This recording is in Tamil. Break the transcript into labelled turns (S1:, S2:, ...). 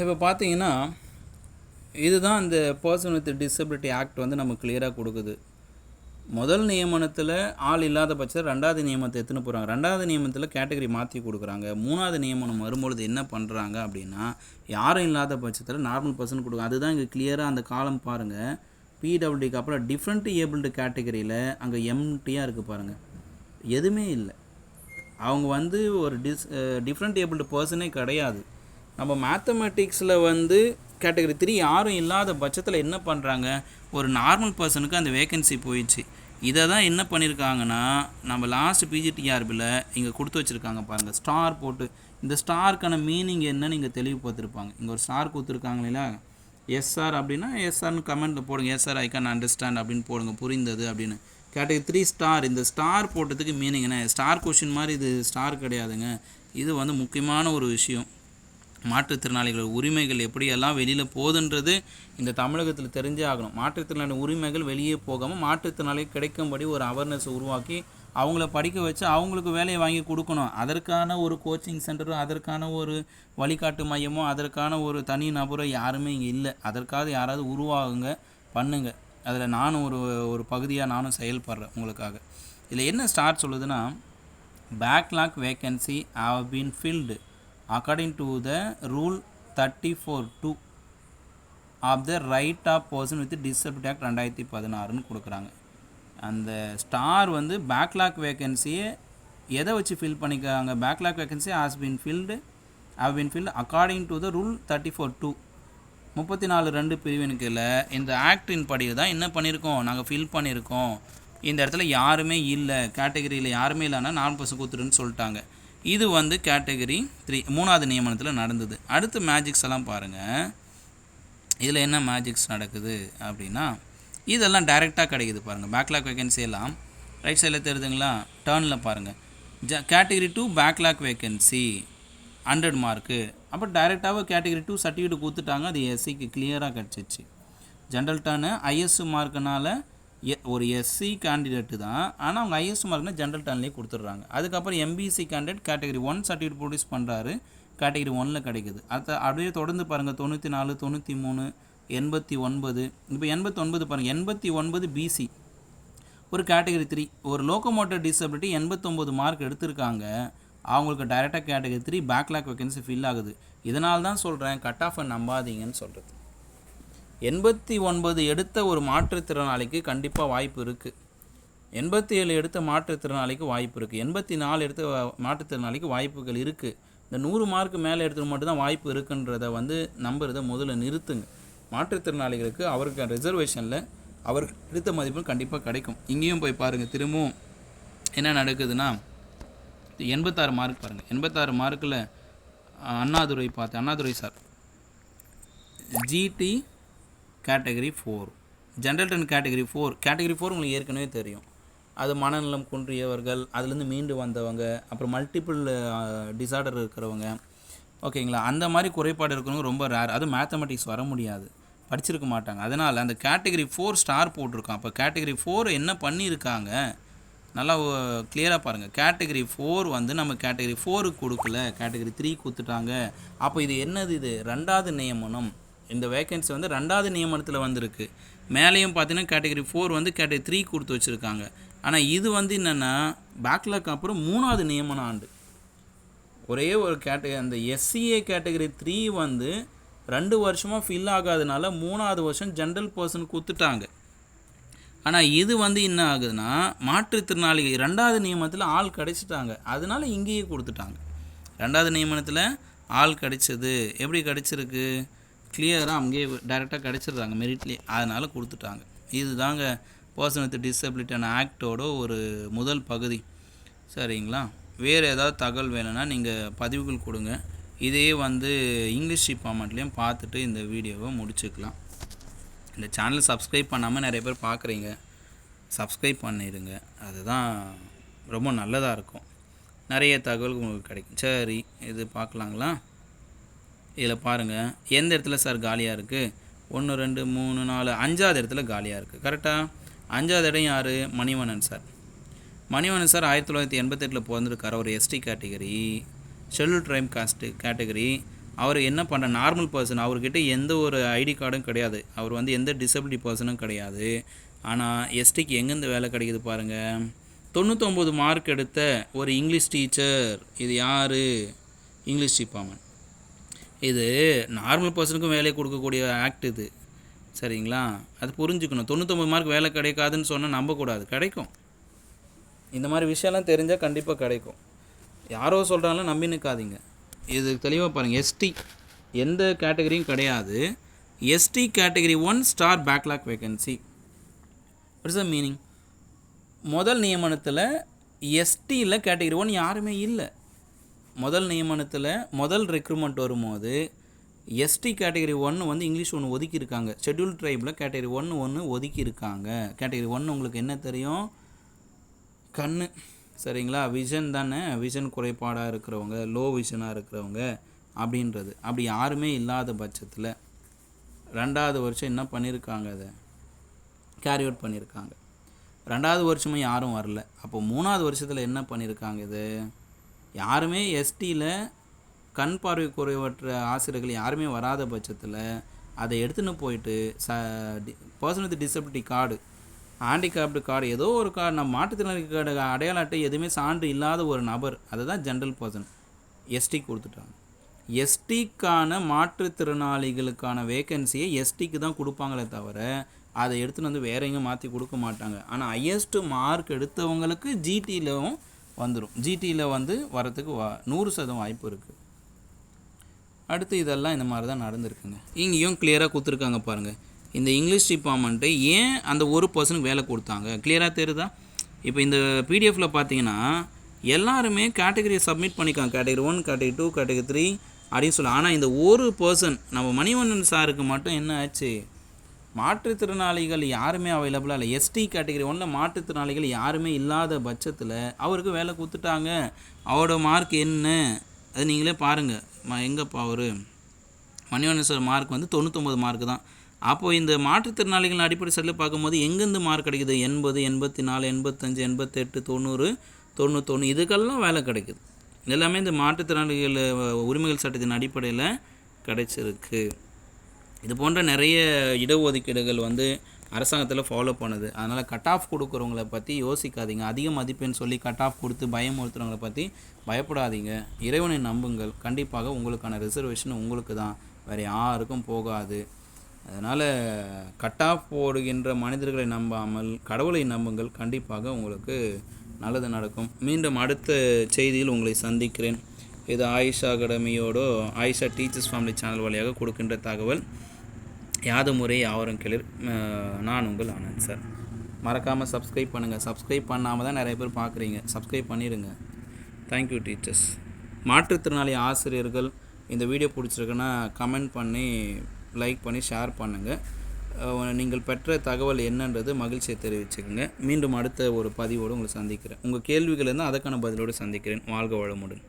S1: இப்போ பார்த்தீங்கன்னா இதுதான் இந்த பர்சன் வித் டிசபிலிட்டி ஆக்ட் வந்து நமக்கு கிளியராக கொடுக்குது. முதல் நியமனத்தில் ஆள் இல்லாத பட்சத்தில் ரெண்டாவது நியமனத்தை எடுத்துன்னு போகிறாங்க ரெண்டாவது நியமனத்தில் கேட்டகரி மாற்றி கொடுக்குறாங்க. மூணாவது நியமனம் வரும்பொழுது என்ன பண்ணுறாங்க அப்படின்னா யாரும் இல்லாத பட்சத்தில் நார்மல் பர்சன் கொடுங்க அதுதான் இங்கே கிளியராக அந்த காலம் பாருங்கள் பிடபிள்யூக்கு அப்புறம் டிஃப்ரெண்ட் ஏபிள்டு கேட்டகரியில் அங்கே எம்டியாக இருக்குது பாருங்கள் எதுவுமே இல்லை. அவங்க வந்து ஒரு டிஸ் டிஃப்ரெண்ட் ஏபிள்டு பர்சனே கிடையாது. நம்ம மேத்தமெட்டிக்ஸில் வந்து கேட்டகரி த்ரீ யாரும் இல்லாத பட்சத்தில் என்ன பண்ணுறாங்க ஒரு நார்மல் பர்சனுக்கு அந்த வேகன்சி போயிடுச்சு. இதை தான் என்ன பண்ணியிருக்காங்கன்னா நம்ம லாஸ்ட் பிஜிடிஆர்பியில் இங்கே கொடுத்து வச்சுருக்காங்க பாருங்கள் ஸ்டார் போட்டு. இந்த ஸ்டாருக்கான மீனிங் என்னன்னு இங்கே தெளிவுபடுத்திருப்பாங்க. இங்கே ஒரு ஸ்டார் கொடுத்துருக்காங்க இல்லையா? எஸ்ஆர் அப்படின்னா எஸ்ஆர்னு கமெண்ட்டில் போடுங்க. எஸ்ஆர் ஐ கேன் அண்டர்ஸ்டாண்ட் அப்படின்னு போடுங்க. புரிந்தது அப்படின்னு. கேட்டகரி த்ரீ ஸ்டார் இந்த ஸ்டார் போட்டதுக்கு மீனிங் என்ன? ஸ்டார் கொஷின் மாதிரி இது ஸ்டார் கிடையாதுங்க. இது வந்து முக்கியமான ஒரு விஷயம். மாற்றுத்திறனாளிகள் உரிமைகள் எப்படியெல்லாம் வெளியில் போகுதுன்றது இந்த தமிழகத்தில் தெரிஞ்சே ஆகணும். மாற்றுத்திறனாளி உரிமைகள் வெளியே போகாமல் மாற்றுத்திறனாளி கிடைக்கும்படி ஒரு அவேர்னஸ் உருவாக்கி அவங்கள படிக்க வச்சு அவங்களுக்கு வேலையை வாங்கி கொடுக்கணும். அதற்கான ஒரு கோச்சிங் சென்டரும் அதற்கான ஒரு வழிகாட்டு மையமோ அதற்கான ஒரு தனி நபரோ யாருமே இங்கே இல்லை. அதற்காக யாராவது உருவாகுங்க பண்ணுங்க. அதில் நானும் ஒரு ஒரு பகுதியாக நானும் செயல்படுறேன் உங்களுக்காக. இதில் என்ன ஸ்டார்ட் சொல்லுதுன்னா backlog vacancy have been filled according to the rule thirty four two of the right of person with disability act ரெண்டாயிரத்தி பதினாறுன்னு கொடுக்குறாங்க. அந்த ஸ்டார் வந்து பேக்லாக் வேக்கன்சியை எதை வச்சு ஃபில் பண்ணிக்கிறாங்க? Backlog vacancy has been filled have been filled according to the rule thirty four two முப்பத்தி நாலு ரெண்டு பிரிவினுக்கில் இந்த ஆக்டின் படி தான் என்ன பண்ணியிருக்கோம் நாங்கள் ஃபில் பண்ணியிருக்கோம் இந்த இடத்துல யாருமே இல்லை. கேட்டகரியில் யாருமே இல்லைன்னா நாலு பர்சன் கொடுத்துருன்னு சொல்லிட்டாங்க. இது வந்து கேட்டகரி த்ரீ மூணாவது நியமனத்தில் நடந்தது. அடுத்து மேஜிக்ஸ் எல்லாம் பாருங்கள் இதில் என்ன மேஜிக்ஸ் நடக்குது அப்படின்னா இதெல்லாம் டைரெக்டாக கிடைக்குது பாருங்கள் பேக்லாக் வேகன்சி எல்லாம் ரைட் சைடில் தெரியுதுங்களா? டேர்னில் பாருங்கள் ஜ category two backlog vacancy hundred mark அப்போ டைரெக்டாகவே கேட்டகரி டூ சர்டிஃபிகேட் கொடுத்துட்டாங்க. அது எஸ்சிக்கு கிளியராக கிடச்சிச்சு. ஜென்ரல் டேர்னு ஐஎஸ் மார்க்குனால ஒரு எஸ்சி கேண்டிடேட்டு தான். ஆனால் அவங்க ஐஎஸ் மார்க்னா ஜென்ரல் டேன்லேயே கொடுத்துட்றாங்க. அதுக்கப்புறம் MBC candidate category one certificate produce பண்ணுறாரு கேட்டகரி ஒனில் கிடைக்குது. அதை அப்படியே தொடர்ந்து பாருங்கள் தொண்ணூற்றி நாலு தொண்ணூற்றி மூணு எண்பத்தி ஒன்பது. இப்போ எண்பத்தி ஒன்பது பாருங்கள் எண்பத்தி ஒன்பது பிசி ஒரு கேட்டகரி த்ரீ ஒரு லோக்கோமோட்டர் டிசபிலிட்டி எண்பத்தொம்போது மார்க் எடுத்திருக்காங்க. அவங்களுக்கு டைரெக்டாக category three backlog vacancy fill ஆகுது. இதனால் தான் சொல்கிறேன் கட் ஆஃபை நம்பாதீங்கன்னு சொல்கிறது எண்பத்தி ஒன்பது எடுத்த ஒரு மாற்றுத்திறனாளிக்கு கண்டிப்பாக வாய்ப்பு இருக்குது எண்பத்தி ஏழு எடுத்த மாற்றுத்திறனாளிக்கு வாய்ப்பு இருக்குது எண்பத்தி நாலு எடுத்த மாற்றுத்திறனாளிக்கு வாய்ப்புகள் இருக்குது இந்த நூறு மார்க் மேலே எடுத்தது மட்டும்தான் வாய்ப்பு இருக்குன்றத வந்து நம்புறதை முதல்ல நிறுத்துங்க. மாற்றுத்திறனாளிகளுக்கு அவருக்கு ரிசர்வேஷனில் அவருக்கு எடுத்த மதிப்பு கண்டிப்பாக கிடைக்கும். இங்கேயும் போய் பாருங்கள் திரும்பவும் என்ன நடக்குதுன்னா எண்பத்தாறு மார்க் பாருங்கள் எண்பத்தாறு மார்க்கில் அண்ணாதுரை பார்த்து Annadurai sir GT category four. General ten category four. Category four உங்களுக்கு ஏற்கனவே தெரியும். அது மனநலம் குன்றியவர்கள் அதுலேருந்து மீண்டு வந்தவங்க அப்புறம் மல்டிபிள் டிசார்டர் இருக்கிறவங்க. ஓகேங்களா? அந்த மாதிரி குறைபாடு இருக்கிறவங்க ரொம்ப ரேர் அதுவும் மேத்தமெட்டிக்ஸ் வர முடியாது. படிச்சிருக்க மாட்டாங்க. அதனால் அந்த கேட்டகரி ஃபோர் ஸ்டார் போட்டிருக்கோம் அப்போ கேட்டகரி ஃபோர் என்ன பண்ணியிருக்காங்க? நல்லா கிளியராக பாருங்கள் கேட்டகரி ஃபோர் வந்து நம்ம கேட்டகரி ஃபோருக்கு கொடுக்கல. கேட்டகரி த்ரீ கொடுத்துட்டாங்க. அப்போ இது என்னது இது? ரெண்டாவது நியமனம். இந்த வேகன்சி வந்து ரெண்டாவது நியமனத்தில் வந்திருக்கு. மேலேயும் பார்த்தீங்கன்னா கேட்டகரி ஃபோர் வந்து கேட்டகரி த்ரீ கொடுத்து வச்சுருக்காங்க. ஆனால் இது வந்து என்னென்னா பேக்லாக் அப்புறம் மூணாவது நியமன ஆண்டு. ஒரே ஒரு கேட்டகரி அந்த எஸ்சிஏ கேட்டகரி த்ரீ வந்து ரெண்டு வருஷமாக ஃபில் ஆகாதனால மூணாவது வருஷம் ஜென்ரல் பர்சன் கொடுத்துட்டாங்க. ஆனால் இது வந்து என்ன ஆகுதுன்னா மாற்றுத்திறனாளிகள் ரெண்டாவது நியமனத்தில் ஆள் கிடைச்சிட்டாங்க. அதனால இங்கேயே கொடுத்துட்டாங்க. ரெண்டாவது நியமனத்தில் ஆள் கிடைச்சது. எப்படி கிடைச்சிருக்கு? கிளியராக அங்கேயே டைரெக்டாக கிடச்சிடுறாங்க மெரிட்லேயே அதனால் கொடுத்துட்டாங்க. இதுதாங்க பர்சன் வித் டிசபிலிட்டியான ஆக்டோட ஒரு முதல் பகுதி. சரிங்களா? வேறு ஏதாவது தகவல் வேணும்னா நீங்கள் பதிவுகள் கொடுங்க. இதே வந்து இங்கிலீஷ் ஃபார்மேட்லேயும் பார்த்துட்டு இந்த வீடியோவை முடிச்சுக்கலாம். இந்த சேனல் சப்ஸ்கிரைப் பண்ணாமல் நிறைய பேர் பார்க்குறீங்க சப்ஸ்கிரைப் பண்ணிடுங்க. அதுதான் ரொம்ப நல்லதாக இருக்கும். நிறைய தகவல் உங்களுக்கு கிடைக்கும். சரி இது பார்க்கலாங்களா? இதில் பாருங்கள் எந்த இடத்துல சார் காலியாக இருக்குது ஒன்று ரெண்டு மூணு நாலு அஞ்சாவது இடத்துல காலியாக இருக்குது கரெக்டாக அஞ்சாவது இடம் யார்? மணிவணன் சார். மணிவணன் சார் ஆயிரத்தி தொள்ளாயிரத்தி எண்பத்தெட்டில் பிறந்திருக்கார். ஒரு ST category schedule tribe caste category அவர் என்ன பண்ண நார்மல் பர்சன் அவர்கிட்ட எந்த ஒரு ஐடி கார்டும் கிடையாது. அவர் வந்து எந்த டிசபிலிட்டி பர்சனும் கிடையாது. ஆனால் எஸ்டிக்கு எங்கேருந்து வேலை கிடைக்குது பாருங்கள் தொண்ணூத்தொம்பது மார்க் எடுத்த ஒரு இங்கிலீஷ் டீச்சர் இது யார்? இங்கிலீஷ் டிபார்ட்மெண்ட் இது நார்மல் பர்சனுக்கும் வேலையை கொடுக்கக்கூடிய ஆக்ட் இது. சரிங்களா? அது புரிஞ்சுக்கணும். தொண்ணூத்தொம்பது மார்க் வேலை கிடைக்காதுன்னு சொன்னால் நம்பக்கூடாது. கிடைக்கும். இந்த மாதிரி விஷயம்லாம் தெரிஞ்சால் கண்டிப்பாக கிடைக்கும். யாரோ சொல்கிறாங்களோ நம்பி நிற்காதீங்க இது தெளிவாக பாருங்கள் எஸ்டி எந்த கேட்டகரியும் கிடையாது. ST category one star backlog vacancy it's a meaning முதல் நியமனத்தில் எஸ்டியில் கேட்டகரி ஒன் யாருமே இல்லை. முதல் நியமனத்தில் முதல் ரெக்ரூட்மெண்ட் வரும்போது எஸ்டி கேட்டகரி ஒன்று வந்து இங்கிலீஷ் ஒன்று ஒதுக்கியிருக்காங்க. ஷெட்யூல் ட்ரைபில் கேட்டகரி ஒன்று ஒன்று ஒதுக்கியிருக்காங்க. கேட்டகரி ஒன்று உங்களுக்கு என்ன தெரியும்? கண் சரிங்களா? விஷன் தானே? விஷன் குறைபாடாக இருக்கிறவங்க லோ விஷனாக இருக்கிறவங்க அப்படின்றது. அப்படி யாருமே இல்லாத பட்சத்தில் ரெண்டாவது வருஷம் என்ன பண்ணியிருக்காங்க அதை? கேரி அவுட் பண்ணியிருக்காங்க. ரெண்டாவது வருஷமும் யாரும் வரல. அப்போ மூணாவது வருஷத்தில் என்ன பண்ணியிருக்காங்க இது? யாருமே எஸ்டியில் கண் பார்வை குறைவற்ற ஆசிரியர்கள் யாருமே வராத பட்சத்தில் அதை எடுத்துன்னு போயிட்டு ச person with disability card handicapped card ஏதோ ஒரு கார்டு நம்ம மாற்றுத்திறனாளி கார்டு அடையாள அட்டை எதுவுமே சான்று இல்லாத ஒரு நபர் அதுதான் ஜென்ரல் பர்சன் எஸ்டி கொடுத்துட்டாங்க. எஸ்டிக்கான மாற்றுத்திறனாளிகளுக்கான வேகன்சியை எஸ்டிக்கு தான் கொடுப்பாங்களே தவிர அதை எடுத்துன்னு வந்து வேற எங்கேயும் மாற்றி கொடுக்க மாட்டாங்க. ஆனால் ஹையஸ்ட்டு மார்க் எடுத்தவங்களுக்கு ஜிடியிலும் வந்துடும் ஜிடியில் வந்து வரத்துக்கு வா நூறு சதவீதம் வாய்ப்பு இருக்குது அடுத்து இதெல்லாம் இந்த மாதிரி தான் நடந்திருக்குங்க. இங்கேயும் கிளியராக கொடுத்துருக்காங்க பாருங்கள் இந்த இங்கிலீஷ் டிபார்ட்மெண்ட்டு ஏன் அந்த ஒரு பர்சனுக்கு வேலை கொடுத்தாங்க? கிளியராக தெரியுதா? இப்போ இந்த பிடிஎஃப்பில் பார்த்தீங்கன்னா எல்லாருமே கேட்டகரியை சப்மிட் பண்ணிக்காங்க. Category one category two category three அப்படின்னு சொல்லலாம் ஆனால் இந்த ஒரு பர்சன் நம்ம மணிவண்ணன் சாருக்கு மட்டும் என்ன ஆச்சு? மாற்றுத்திறனாளிகள் யாருமே அவைலபிளாக இல்லை. எஸ்டி கேட்டகரி ஒன்றில் மாற்றுத்திறனாளிகள் யாருமே இல்லாத பட்சத்தில் அவருக்கு வேலை கொடுத்துட்டாங்க. அவரோட மார்க் என்ன? அது நீங்களே பாருங்கள் ம எங்கேப்பா அவர்? மணிவண்ணன் மார்க் வந்து தொண்ணூத்தொம்பது மார்க் தான். அப்போது இந்த மாற்றுத்திறனாளிகள் அடிப்படை செல்லில் பார்க்கும்போது எங்கேருந்து மார்க் கிடைக்குது? எண்பது எண்பத்தி நாலு எண்பத்தஞ்சு எண்பத்தெட்டு தொண்ணூறு தொண்ணூத்தொன்று இதுக்கெல்லாம் வேலை கிடைக்குது. எல்லாமே இந்த மாற்றுத்திறனாளிகள் உரிமைகள் சட்டத்தின் அடிப்படையில் கிடைச்சிருக்கு. இது போன்ற நிறைய இடஒதுக்கீடுகள் வந்து அரசாங்கத்தில் ஃபாலோ பண்ணுது. அதனால் கட் ஆஃப் கொடுக்குறவங்கள பற்றி யோசிக்காதீங்க. அதிக மதிப்பெண் சொல்லி கட் ஆஃப் கொடுத்து பயமுறுத்துறவங்கள பற்றி பயப்படாதீங்க. இறைவனை நம்புங்கள். கண்டிப்பாக உங்களுக்கான ரிசர்வேஷன் உங்களுக்கு தான். வேறு யாருக்கும் போகாது. அதனால் கட் ஆஃப் போடுகின்ற மனிதர்களை நம்பாமல் கடவுளை நம்புங்கள். கண்டிப்பாக உங்களுக்கு நல்லது நடக்கும். மீண்டும் அடுத்த செய்தியில் உங்களை சந்திக்கிறேன். இது ஆயிஷா அகாடமியோட ஆயிஷா டீச்சர்ஸ் ஃபேமிலி சேனல் வழியாக கொடுக்கின்ற தகவல். யாது முறை யாவரும் கிளிர் நான் உங்கள் ஆனந்த் சார். மறக்காமல் சப்ஸ்கிரைப் பண்ணுங்கள் சப்ஸ்கிரைப் பண்ணாமல் தான் நிறைய பேர் பார்க்குறீங்க சப்ஸ்கிரைப் பண்ணிடுங்க தேங்க்யூ டீச்சர்ஸ் மாற்றுத்திறனாளி ஆசிரியர்கள் இந்த வீடியோ பிடிச்சிருக்குன்னா கமெண்ட் பண்ணி லைக் பண்ணி ஷேர் பண்ணுங்கள் நீங்கள் பெற்ற தகவல் என்னன்றது மகிழ்ச்சியை தெரிவிச்சுக்கோங்க. மீண்டும் அடுத்த ஒரு பதிவோடு உங்களை சந்திக்கிறேன். உங்கள் கேள்விகள் இருந்தால் அதற்கான பதிலோடு சந்திக்கிறேன். வாழ்க வளமுடன்.